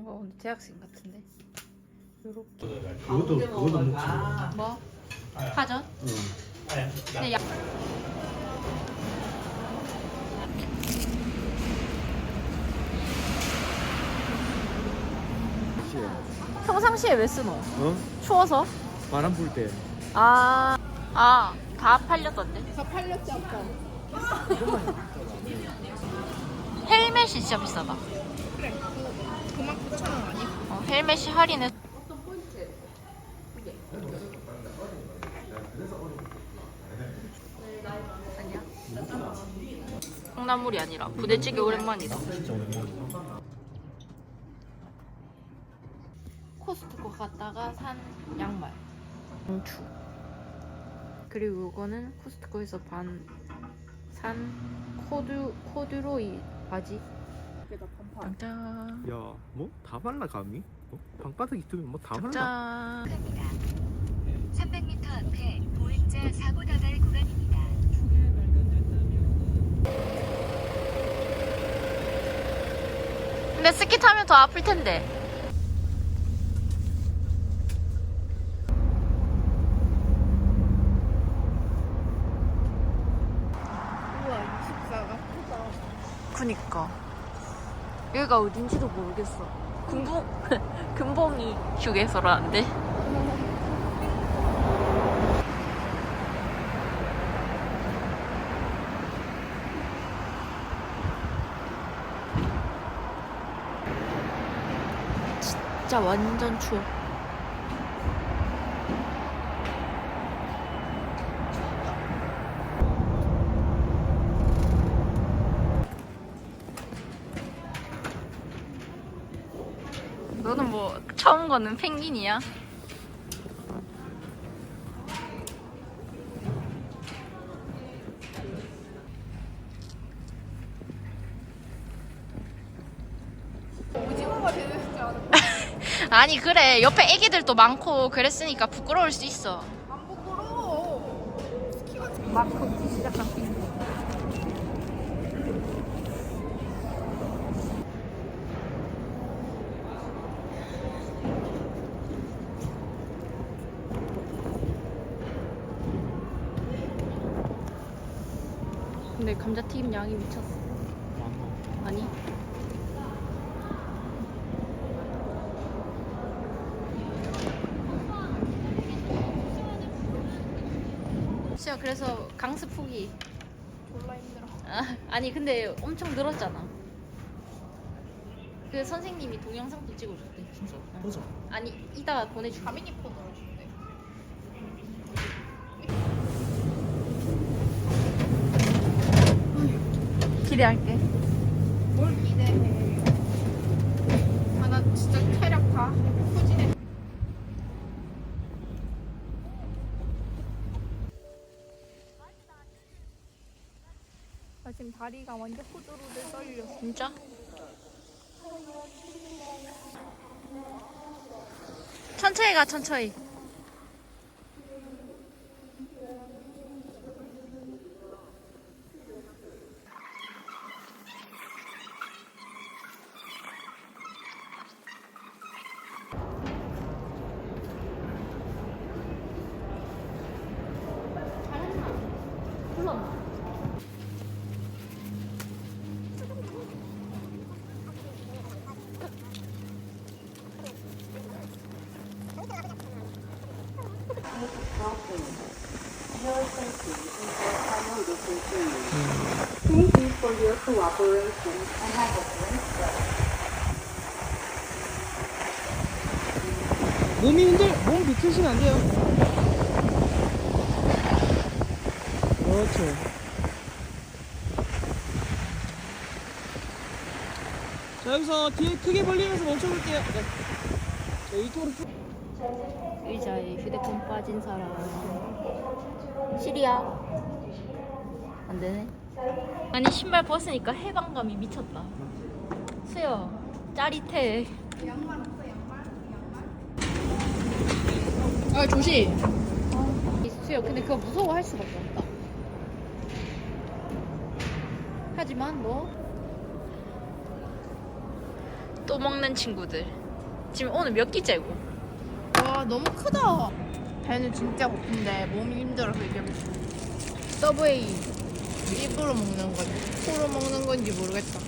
뭔가 오늘 대학생 같은데. 요렇게. 그것도 그것도 먹지. 뭐? 파전? 응. 근데 야... 평상시에 왜 쓰노? 어? 추워서? 바람 불 때. 아, 아, 다 팔렸던데. 다 팔렸지 아까. 헬멧이 진짜 비싸다. 그래. 그 9만 9천 원 아니야? 어, 헬멧이 할인해. 콩나물이 아니라 부대찌개 오랜만이다. 코스트코 갔다가 산 양말. 봉추. 그리고 이거는 코스트코에서 반, 산 코듀, 코듀로이 바지. 그게 다 반팔. 짠. 야, 뭐 다 발라 감이? 어? 방바닥 있으면 뭐 다 발라. 짠. 300m 앞에 보행자 사고 다발 구간입니다. 근데 스키 타면 더 아플 텐데. 우와 24가 크다. 그니까. 여기가 어딘지도 모르겠어. 금봉, 금봉이 휴게소라는데. 진짜 완전 추워. 너는 뭐 처음 거는 펭귄이야? 오징어가 되는 줄 알았는데 아니 그래 옆에 애기들도 많고 그랬으니까 부끄러울 수 있어 안 부끄러워. 스키가 막 걷기 시작한 펭 귄 근데 감자튀김 양이 미쳤어. 아니? 수야 그래서 강습 포기. 졸라 힘들어. 아, 아니 근데 엄청 늘었잖아. 그 선생님이 동영상도 찍어줬대 진짜. 보자. 아니 이따가 보내줄게. 가미니 폰으로 기대할게 뭘 기대해. 아 나 진짜 체력 다 후진해. 나 지금 다리가 완전 후두루들 떨려. 진짜? 천천히 가 천천히 your cooperation and have a great day. 몸이 흔들, 몸 비틀시면 안 돼요. 그렇죠. 자, 여기서 뒤에 크게 벌리면서 멈춰볼게요. 네. 자, 이쪽으로 쭉. 의자에 휴대폰 빠진 사람 시리야 안 되네 아니 신발 벗으니까 해방감이 미쳤다 수여 짜릿해 아 조심. 수여 근데 그거 무서워할 수밖에 없다 하지만 너 또 먹는 친구들. 지금 오늘 몇 끼째고? 와 너무 크다. 배는 진짜 고픈데 몸이 힘들어서 이제 서브웨이 입으로 먹는 건지 코로 먹는 건지 모르겠다.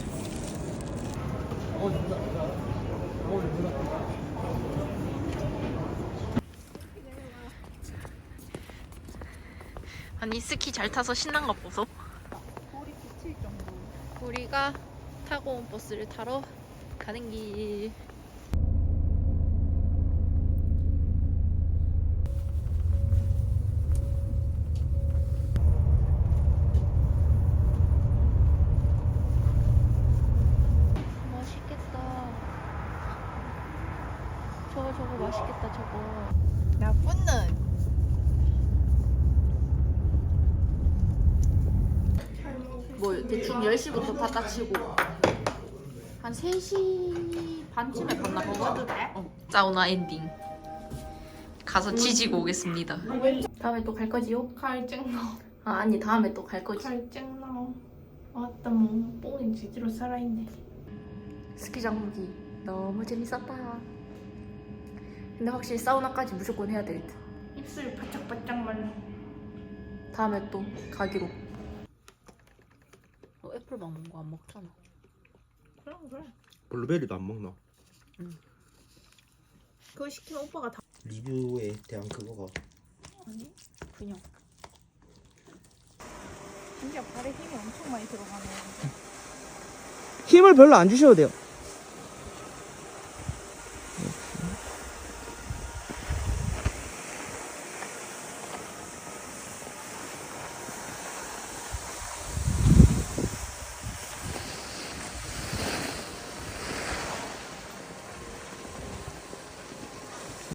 아니 스키 잘 타서 신난 것 보소. 우리가 타고 온 버스를 타러 가는 길. 저거 저거 맛있겠다 저거. 나쁜는. 뭐 대충 10시부터 탔다 치고. 한 3시 반쯤에 봤나 보거든 어, 사우나 엔딩. 가서 지지고 오겠습니다. 다음에 또 갈 거지요? 갈증 나. 아 아니 다음에 또 갈 거지. 갈증 나. 아따 뭐 뽕이 지지로 살아있네. 스키장 보기 너무 재밌었다 근데 확실히 사우나까지 무조건 해야 될 듯. 입술 바짝바짝 말라. 다음에 또 가기로 어, 애플망 먹은 거안 먹잖아 그럼 그래. 블루베리도 안 먹나? 그거 시키면 오빠가 다. 리뷰에 대한 그거가 아니 그냥 진짜 발에 힘이 엄청 많이 들어가네. 힘을 별로 안 주셔도 돼요.